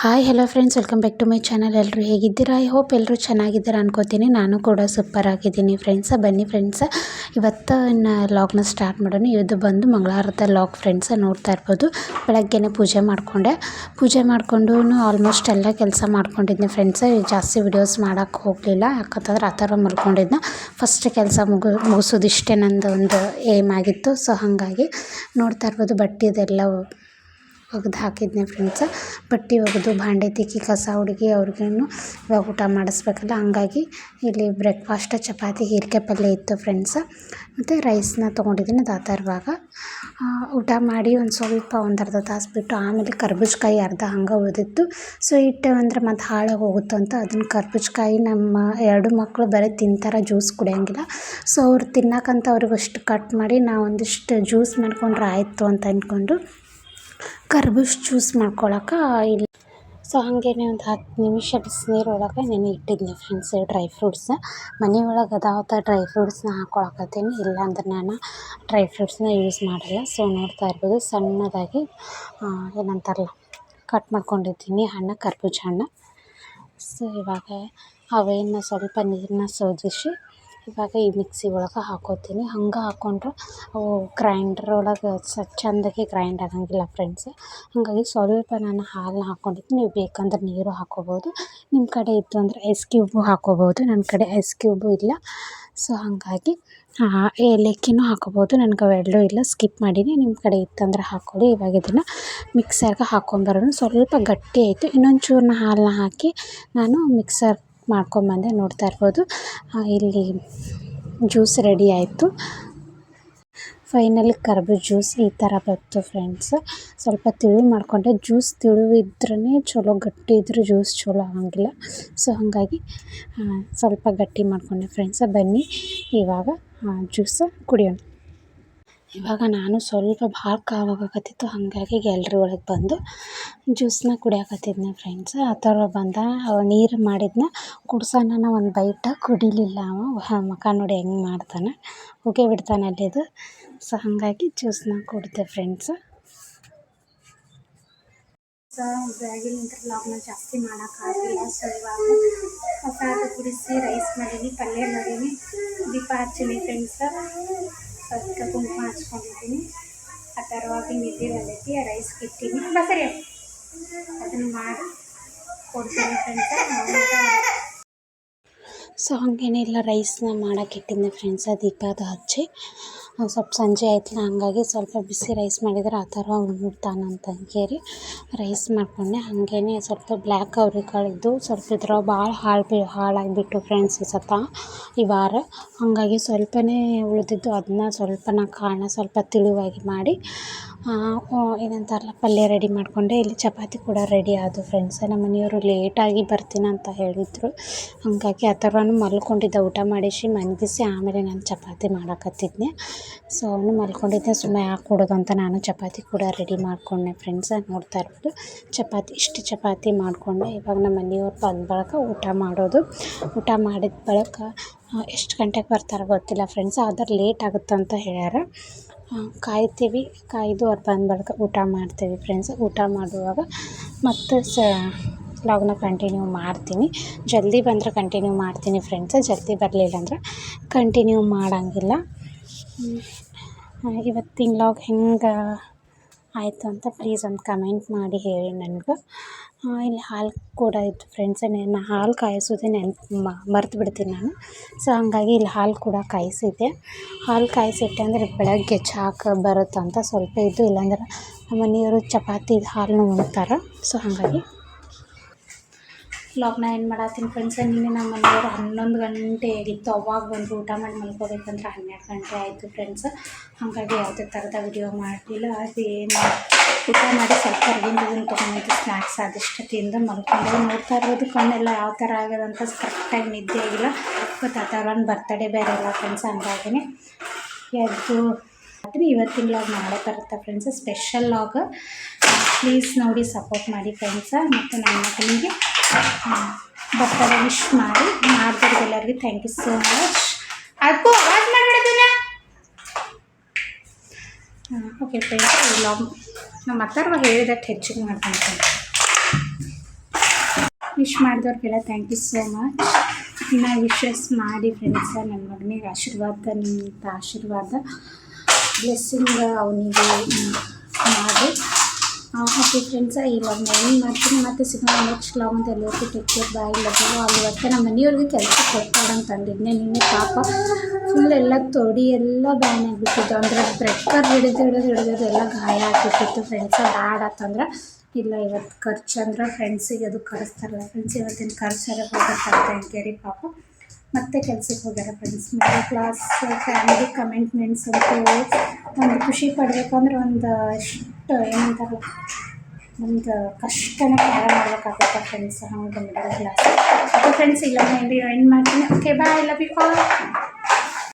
Hi hello friends welcome back to my channel ಎಲ್ಲರೂ ಹೇಗಿದ್ದೀರಾ? I hope ಎಲ್ಲರೂ ಚೆನ್ನಾಗಿದ್ದೀರಾ ಅನ್ಕೋತೀನಿ. ನಾನು ಕೂಡ ಸೂಪರ್ ಆಗಿದ್ದೀನಿ ಫ್ರೆಂಡ್ಸ ಬನ್ನಿ ಫ್ರೆಂಡ್ಸ ಇವತ್ತು ಲಾಗ್ನ ಸ್ಟಾರ್ಟ್ ಮಾಡೋಣ. ಇವತ್ತು ಬಂದು ಮಂಗಳವಾರದ ಲಾಗ್ ಫ್ರೆಂಡ್ಸ ನೋಡ್ತಾ ಇರ್ಬೋದು. ಬೆಳಗ್ಗೆನೇ ಪೂಜೆ ಮಾಡಿಕೊಂಡೆ. ಪೂಜೆ ಮಾಡಿಕೊಂಡು ಆಲ್ಮೋಸ್ಟ್ ಎಲ್ಲ ಕೆಲಸ ಮಾಡ್ಕೊಂಡಿದ್ದೆ ಫ್ರೆಂಡ್ಸ ಜಾಸ್ತಿ ವಿಡಿಯೋಸ್ ಮಾಡೋಕ್ಕೆ ಹೋಗಲಿಲ್ಲ. ಯಾಕಂತಂದ್ರೆ ಆ ಥರ ಮಲ್ಕೊಂಡಿದ್ನ. ಫಸ್ಟ್ ಕೆಲಸ ಮುಗು, ಮುಗಿಸೋದು ಇಷ್ಟೇ ನಂದು ಒಂದು ಏಮ್ ಆಗಿತ್ತು. ಸೊ ಹಾಗಾಗಿ ನೋಡ್ತಾ ಇರ್ಬೋದು. ಬಟ್ಟೆದೆಲ್ಲ ಒಗ್ದು ಹಾಕಿದ್ನೆ ಫ್ರೆಂಡ್ಸ ಬಟ್ಟೆ ಒಗೆದು, ಭಾಂಡೆ ತಿಕ್ಕಿ, ಕಸ ಹುಡುಗಿ ಅವ್ರಿಗೂ ಇವಾಗ ಊಟ ಮಾಡಿಸ್ಬೇಕಲ್ಲ, ಹಂಗಾಗಿ ಇಲ್ಲಿ ಬ್ರೇಕ್ಫಾಸ್ಟ್ ಚಪಾತಿ ಹೀರಿಕೆ ಪಲ್ಯ ಇತ್ತು ಫ್ರೆಂಡ್ಸ ಮತ್ತು ರೈಸ್ನ ತೊಗೊಂಡಿದ್ದೀನಿ ದಾತಾರ್ವಾಗ ಊಟ ಮಾಡಿ ಒಂದು ಸ್ವಲ್ಪ ಒಂದು ಅರ್ಧ ತಾಸು ಬಿಟ್ಟು ಆಮೇಲೆ ಕರ್ಬುಜ್ಕಾಯಿ ಅರ್ಧ ಹಂಗೆ ಉಳಿದಿತ್ತು. ಸೊ ಇಟ್ಟೇವಂದ್ರೆ ಮತ್ತು ಹಾಳಾಗಿ ಹೋಗುತ್ತೆ ಅಂತ ಅದನ್ನು ಕರ್ಬುಜ್ಕಾಯಿ ನಮ್ಮ ಎರಡು ಮಕ್ಕಳು ಬರೀ ತಿಂತಾರೆ ಜ್ಯೂಸ್ ಕುಡಿಯೋಂಗಿಲ್ಲ. ಸೊ ಅವ್ರು ತಿನ್ನಕ್ಕಂತ ಅವ್ರಿಗಷ್ಟು ಕಟ್ ಮಾಡಿ ನಾವು ಒಂದಿಷ್ಟು ಜ್ಯೂಸ್ ಮಾಡ್ಕೊಂಡ್ರೆ ಆಯಿತು ಅಂತ ಅಂದ್ಕೊಂಡು ಕರ್ಬೂಜ ಜ್ಯೂಸ್ ಮಾಡ್ಕೊಳಕ್ಕೆ ಇಲ್ಲ. ಸೊ ಹಾಗೇನೆ ಒಂದು ಹತ್ತು ನಿಮಿಷ ಬಿಸಿನೀರೊಳಗೆ ನೆನೆ ಇಟ್ಟಿದ್ದೆ ಫ್ರೆಂಡ್ಸ್ ಡ್ರೈ ಫ್ರೂಟ್ಸ್ ಮನೆ ಒಳಗೆ ಅದಾವ ಡ್ರೈ ಫ್ರೂಟ್ಸ್ನ ಹಾಕ್ಕೊಳಕತ್ತೀನಿ ಇಲ್ಲಾಂದ್ರೆ ನಾನು ಡ್ರೈ ಫ್ರೂಟ್ಸ್ನ ಯೂಸ್ ಮಾಡಲ್ಲ. ಸೊ ನೋಡ್ತಾ ಇರ್ಬೋದು ಸಣ್ಣದಾಗಿ ಏನಂತಾರಲ್ಲ ಕಟ್ ಮಾಡ್ಕೊಂಡಿದ್ದೀನಿ ಹಣ್ಣು, ಕರ್ಬೂಜ ಹಣ್ಣು. ಸೊ ಇವಾಗ ಅವೇನ ಸ್ವಲ್ಪ ನೀರನ್ನ ಸೋದಿಸಿ ಇವಾಗ ಈ ಮಿಕ್ಸಿ ಒಳಗೆ ಹಾಕೋತೀನಿ. ಹಂಗೆ ಹಾಕ್ಕೊಂಡ್ರೆ ಅವು ಗ್ರೈಂಡರ್ ಒಳಗೆ ಸ ಚೆಂದಾಗಿ ಗ್ರೈಂಡ್ ಆಗೋಂಗಿಲ್ಲ ಫ್ರೆಂಡ್ಸ್ ಹಾಗಾಗಿ ಸ್ವಲ್ಪ ನಾನು ಹಾಲನ್ನ ಹಾಕ್ಕೊಂಡಿದ್ದೀನಿ ನೀವು ಬೇಕಂದ್ರೆ ನೀರು ಹಾಕ್ಕೋಬೋದು ನಿಮ್ಮ ಕಡೆ ಇತ್ತು ಅಂದರೆ ಐಸ್ ಕ್ಯೂಬು ಹಾಕ್ಕೋಬೋದು ನನ್ನ ಕಡೆ ಐಸ್ ಕ್ಯೂಬು ಇಲ್ಲ. ಸೊ ಹಾಗಾಗಿ ಏಲಕ್ಕಿನೂ ಹಾಕ್ಕೋಬೋದು ನನಗೆ ಅವೆರಡೂ ಇಲ್ಲ. ಸ್ಕಿಪ್ ಮಾಡೀನಿ. ನಿಮ್ಮ ಕಡೆ ಇತ್ತಂದ್ರೆ ಹಾಕ್ಕೊಳ್ಳಿ ಇವಾಗ ಇದನ್ನು ಮಿಕ್ಸರ್ಗೆ ಹಾಕ್ಕೊಂಬರೋಣ ಸ್ವಲ್ಪ ಗಟ್ಟಿ ಆಯಿತು. ಇನ್ನೊಂದು ಚೂರನ್ನ ಹಾಲನ್ನ ಹಾಕಿ ನಾನು ಮಿಕ್ಸರ್ ಮಾಡ್ಕೊಂಬಂದೆ ನೋಡ್ತಾ ಇರ್ಬೋದು. ಇಲ್ಲಿ ಜ್ಯೂಸ್ ರೆಡಿ ಆಯಿತು. ಫೈನಲಿ ಕರ್ಬು ಜ್ಯೂಸ್ ಈ ಥರ ಬಂತು ಫ್ರೆಂಡ್ಸ್ ಸ್ವಲ್ಪ ತಿಳಿ ಮಾಡಿಕೊಂಡೆ. ಜ್ಯೂಸ್ ತಿಳುವಿದ್ರೇ ಚಲೋ, ಗಟ್ಟಿ ಇದ್ದರೂ ಜ್ಯೂಸ್ ಚಲೋ ಆಗಂಗಿಲ್ಲ. ಸೊ ಹಾಗಾಗಿ ಸ್ವಲ್ಪ ಗಟ್ಟಿ ಮಾಡಿಕೊಂಡೆ ಫ್ರೆಂಡ್ಸ ಬನ್ನಿ, ಇವಾಗ ಜ್ಯೂಸ ಕುಡಿಯೋಣ. ಇವಾಗ ನಾನು ಸ್ವಲ್ಪ ಭಾಳ ಕಾವಾಗಕತ್ತಿತ್ತು ಹಾಗಾಗಿ ಗ್ಯಾಲ್ರಿ ಒಳಗೆ ಬಂದು ಜ್ಯೂಸನ್ನ ಕುಡಿಯಕತ್ತಿದ್ನಿ ಫ್ರೆಂಡ್ಸ್ ಆ ಥರ ಬಂದ ನೀರು ಮಾಡಿದ್ನ ಕುಡ್ಸೋಣ ಒಂದು ಬೈಟ ಕುಡಿಲಿಲ್ಲ ಅವ ಮುಖ ನೋಡಿ ಹೆಂಗೆ ಮಾಡ್ತಾನೆ. ಹೋಗೇ ಬಿಡ್ತಾನೆ ಅಲ್ಲಿದು ಸೊ ಹಾಗಾಗಿ ಜ್ಯೂಸನ್ನ ಕುಡಿದೆ ಫ್ರೆಂಡ್ಸ್ ಸೊ ಬೆಳಗಿನಿಂದ ಲಾಗ್ನ ಜಾಸ್ತಿ ಮಾಡೋಕ್ಕಾಗಲಿಲ್ಲ ಸೊ ಇವಾಗ ಹೊಸ ಕುಡಿಸಿ ರೈಸ್ ಮಾಡೀನಿ ಪಲ್ಯ ಮಾಡೀನಿ. ದೀಪ ಹಚ್ಚೀನಿ ಫ್ರೆಂಡ್ಸ್ ಅದಕ್ಕೆ ಕುಂಕುಮ ಹಚ್ಕೊಂಡಿದ್ದೀನಿ ಆ ಥರವಾಗಿ ನಿದ್ದೆ ಬಂದೈತಿ ಆ ರೈಸ್ ಇಟ್ಟೀನಿ ಬಸರಿ ಅದನ್ನು ಮಾಡಿ ಕೊಡ್ತೀನಿ ಫ್ರೆಂಡ್ಸ ಸೊ ಹಾಗೇನಿಲ್ಲ ರೈಸ್ನ ಮಾಡೋಕೆ ಇಟ್ಟಿದ್ದೆ ಫ್ರೆಂಡ್ಸ ದೀಪ ಅದು ಹಚ್ಚಿ ಸ್ವಲ್ಪ ಸಂಜೆ ಆಯ್ತಲ್ಲ, ಹಾಗಾಗಿ ಸ್ವಲ್ಪ ಬಿಸಿ ರೈಸ್ ಮಾಡಿದ್ರೆ ಆ ಥರ ಅಂತ ಕೇಳಿ ರೈಸ್ ಮಾಡಿಕೊಂಡೆ. ಹಾಗೇನೆ ಸ್ವಲ್ಪ ಬ್ಲ್ಯಾಕ್ ಅವ್ರೆಕಾಳಿದ್ದು ಸ್ವಲ್ಪ ಇದ್ರಾಗ ಭಾಳ ಹಾಳು ಬಿ ಹಾಳಾಗಿಬಿಟ್ಟು ಫ್ರೆಂಡ್ಸ್ ಈ ಸತ ಈ ವಾರ. ಹಾಗಾಗಿ ಸ್ವಲ್ಪನೇ ಉಳಿದಿದ್ದು ಅದನ್ನ ಸ್ವಲ್ಪನ ಕಾರಣ ಸ್ವಲ್ಪ ತಿಳಿವಾಗಿ ಮಾಡಿ ಏನಂತಾರಲ್ಲ ಪಲ್ಯ ರೆಡಿ ಮಾಡಿಕೊಂಡೆ. ಇಲ್ಲಿ ಚಪಾತಿ ಕೂಡ ರೆಡಿ ಆದವು ಫ್ರೆಂಡ್ಸ್ ನಮ್ಮ ಮನೆಯವರು ಲೇಟಾಗಿ ಬರ್ತೀನಿ ಅಂತ ಹೇಳಿದರು. ಹಾಗಾಗಿ ಆ ಥರನೂ ಮಲ್ಕೊಂಡಿದ್ದೆ. ಊಟ ಮಾಡಿಸಿ ಮಲಗಿಸಿ ಆಮೇಲೆ ನಾನು ಚಪಾತಿ ಮಾಡಕತ್ತಿದ್ದೆ ಸೊ ಅವನು ಮಲ್ಕೊಂಡಿದ್ದೆ. ಸುಮ್ಮನೆ ಕೊಡೋದು ಅಂತ ನಾನು ಚಪಾತಿ ಕೂಡ ರೆಡಿ ಮಾಡಿಕೊಂಡೆ ಫ್ರೆಂಡ್ಸ್ ನೋಡ್ತಾ ಇರ್ಬೋದು. ಚಪಾತಿ, ಇಷ್ಟು ಚಪಾತಿ ಮಾಡಿಕೊಂಡೆ. ಇವಾಗ ನಮ್ಮ ಮನೆಯವ್ರು ಬಂದ ಬಳಿಕ ಊಟ ಮಾಡೋದು. ಊಟ ಮಾಡಿದ ಬಳಿಕ ಎಷ್ಟು ಗಂಟೆಗೆ ಬರ್ತಾರೆ ಗೊತ್ತಿಲ್ಲ ಫ್ರೆಂಡ್ಸ್ ಆದ್ರೆ ಲೇಟ್ ಆಗುತ್ತೆ ಅಂತ ಹೇಳ್ಯಾರ. ಕಾಯ್ತೀವಿ. ಕಾಯ್ದು ಅವ್ರು ಬಂದ ಬಳಿಕ ಊಟ ಮಾಡ್ತೀವಿ ಫ್ರೆಂಡ್ಸ್ ಊಟ ಮಾಡುವಾಗ ಮತ್ತೆ ಸ ಲಾಗ್ನ ಕಂಟಿನ್ಯೂ ಮಾಡ್ತೀನಿ. ಜಲ್ದಿ ಬಂದರೆ ಕಂಟಿನ್ಯೂ ಮಾಡ್ತೀನಿ ಫ್ರೆಂಡ್ಸ್ ಜಲ್ದಿ ಬರಲಿಲ್ಲ ಅಂದ್ರೆ ಕಂಟಿನ್ಯೂ ಮಾಡೋಂಗಿಲ್ಲ. ಇವತ್ತಿನ ಲಾಗ್ ಹೆಂಗೆ ಆಯಿತು ಅಂತ ಪ್ಲೀಸ್ ಒಂದು ಕಮೆಂಟ್ ಮಾಡಿ ಹೇಳಿ ನನಗೆ. ಇಲ್ಲಿ ಹಾಲು ಕೂಡ ಇತ್ತು ಫ್ರೆಂಡ್ಸ್ ನಾನು ಹಾಲು ಕಾಯಿಸೋದೆ ನೆನ್ಪು ಮರ್ತು ಬಿಡ್ತೀನಿ ನಾನು. ಸೊ ಹಾಗಾಗಿ ಇಲ್ಲಿ ಹಾಲು ಕೂಡ ಕಾಯಿಸಿದ್ದೆ. ಹಾಲು ಕಾಯಿಸಿಟ್ಟೆ ಅಂದರೆ ಬೆಳಗ್ಗೆ ಚಾಕ್ಕೆ ಬರುತ್ತಂತ ಸ್ವಲ್ಪ ಇದ್ದು, ಇಲ್ಲಾಂದ್ರೆ ನಮ್ಮ ಮನೆಯವರು ಚಪಾತಿ ಹಾಲನ್ನ ಉಣ್ತಾರೆ. ಸೊ ಹಾಗಾಗಿ ಲಾಗ್ನ ಏನು ಮಾಡತ್ತೀನಿ ಫ್ರೆಂಡ್ಸ್ ನಿನ್ನೆ ನಮ್ಮ ಮನೆಯವರು ಹನ್ನೊಂದು ಗಂಟೆ ಆಗಿತ್ತು. ಅವಾಗ ಬಂದು ಊಟ ಮಾಡಿ ಮಲ್ಕೋಬೇಕಂದ್ರೆ ಹನ್ನೆರಡು ಗಂಟೆ ಆಯಿತು ಫ್ರೆಂಡ್ಸ್ ಹಾಗಾಗಿ ಯಾವುದೇ ಥರದ ವಿಡಿಯೋ ಮಾಡಲಿಲ್ಲ. ಅದು ಏನು, ಊಟ ಮಾಡಿ ಸ್ವಲ್ಪ ಹೊರಗಿಂದ ಇದನ್ನು ತೊಗೊಂಡಿದ್ದು ಸ್ನ್ಯಾಕ್ಸ್ ಆದಷ್ಟು ತಿಂದು ಮಲ್ಕೊಂಡು ನೋಡ್ತಾ ಇರೋದು ಕಣ್ಣೆಲ್ಲ ಯಾವ ಥರ ಆಗ್ಯದಂತ ಕರೆಕ್ಟಾಗಿ ನಿದ್ದೆ ಆಗಿಲ್ಲ. ಥರ ಒಂದು ಬರ್ತಡೇ ಬೇರೆ ಇಲ್ಲ ಫ್ರೆಂಡ್ಸ್ ಹಂಗಾಗಿನೇ. ಎದ್ದು ರಾತ್ರಿ ಇವತ್ತಿನ ಲಾಗ್ ಮಾಡೋ ಬರುತ್ತೆ ಫ್ರೆಂಡ್ಸ್ ಸ್ಪೆಷಲ್ ಲಾಗ್ ಪ್ಲೀಸ್ ನೋಡಿ ಸಪೋರ್ಟ್ ಮಾಡಿ ಫ್ರೆಂಡ್ಸ ಮತ್ತು ನನ್ನ ಮಕ್ಕಳಿಗೆ ಬರ್ತಾರೆ ವಿಶ್ ಮಾಡಿ. ಮಾಡಿದವ್ರಿಗೆಲ್ಲರಿಗೆ ಥ್ಯಾಂಕ್ ಯು ಸೋ ಮಚ್ ಅದಕ್ಕೂ ಆವಾಜ್ ಮಾಡಬೇಡ ಓಕೆ ಫ್ರೆಂಡ್ಸ್ ಲಾಗ್ ನಮ್ಮ ಅತ್ತರ್ವ ಹೇಳಿದಟ್ಟು ಹೆಚ್ಚಿಗೆ ಮಾಡ್ಕೊಂಡು ವಿಶ್ ಮಾಡಿದವ್ರಿಗೆಲ್ಲ ಥ್ಯಾಂಕ್ ಯು ಸೋ ಮಚ್ ಇನ್ನು ವಿಶಸ್ ಮಾಡಿ ಫ್ರೆಂಡ್ಸ ನನ್ನ ಮಗನಿಗೆ ಆಶೀರ್ವಾದ ನಿಮ್ಮಿಂದ ಆಶೀರ್ವಾದ. ಬ್ಲೆಸ್ಸಿಂಗ್ ಅವನಿಗೆ ಮಾಡಿ. ಓಕೆ ಫ್ರೆಂಡ್ಸ ಇವಾಗ ನಾನು ಮಾಡ್ತೀನಿ, ಮತ್ತೆ ಸಿಗೋಣ ನೆಕ್ಸ್ಟ್ ಲಾಗ್ ಅಂತ ಎಲ್ಲರಿಗೂ ಟೇಕ್ ಕೇರ್ ಬಾಯ್ ಲಗೋ ಅಲ್ಲಿ ಇವತ್ತು ನಮ್ಮ ಮನೆಯವ್ರಿಗೆ ಕೆಲಸ ಕೊಡ್ತಾಳೆ ಅಂತ ಅಂದಿದ್ದೆ ನಿನ್ನೆ ಪಾಪ ಫುಲ್ ಎಲ್ಲ ತೊಡಿ, ಎಲ್ಲ ಬ್ಯಾನ್ ಆಗಿಬಿಟ್ಟಿತ್ತು. ಅಂದರೆ ಬ್ರೆಕ್ಕರ್ ಹಿಡಿದು ಹಿಡಿದು ಹಿಡಿದು, ಎಲ್ಲ ಗಾಯ ಆಗಿಬಿಟ್ಟಿತ್ತು. ಫ್ರೆಂಡ್ಸ ಬ್ಯಾಡ್ ಆತಂದ್ರೆ ಇಲ್ಲ ಇವತ್ತು ಖರ್ಚು ಅಂದ್ರೆ ಫ್ರೆಂಡ್ಸಿಗೆ ಅದು ಕರೆಸ್ತಾರಲ್ಲ. ಫ್ರೆಂಡ್ಸ್ ಇವತ್ತಿನ ಖರ್ಚಾರ ಹೋಗುತ್ತೆ ಅಂಕೇರಿ ಪಾಪ. ಮತ್ತೆ ಕೆಲ್ಸಕ್ಕೆ ಹೋಗ್ಯಾರ friends middle class family commitments ಅಂತೂ ಒಂದು ಖುಷಿ ಪಡ್ಬೇಕಂದ್ರೆ ಒಂದು ಎಷ್ಟು ಏನಂತಾರಲ್ಲ ನಮ್ದು ಕಷ್ಟನ ಕ್ಯಾರ ಮಾಡ್ಬೇಕಾಗುತ್ತೆ ಫ್ರೆಂಡ್ಸ್ ಹಂಗೆ ಮಿಡಲ್ ಕ್ಲಾಸ್ ಫ್ರೆಂಡ್ಸ್ ಇಲ್ಲ ಏನು ಮಾಡ್ತೀನಿ. Okay bye love you all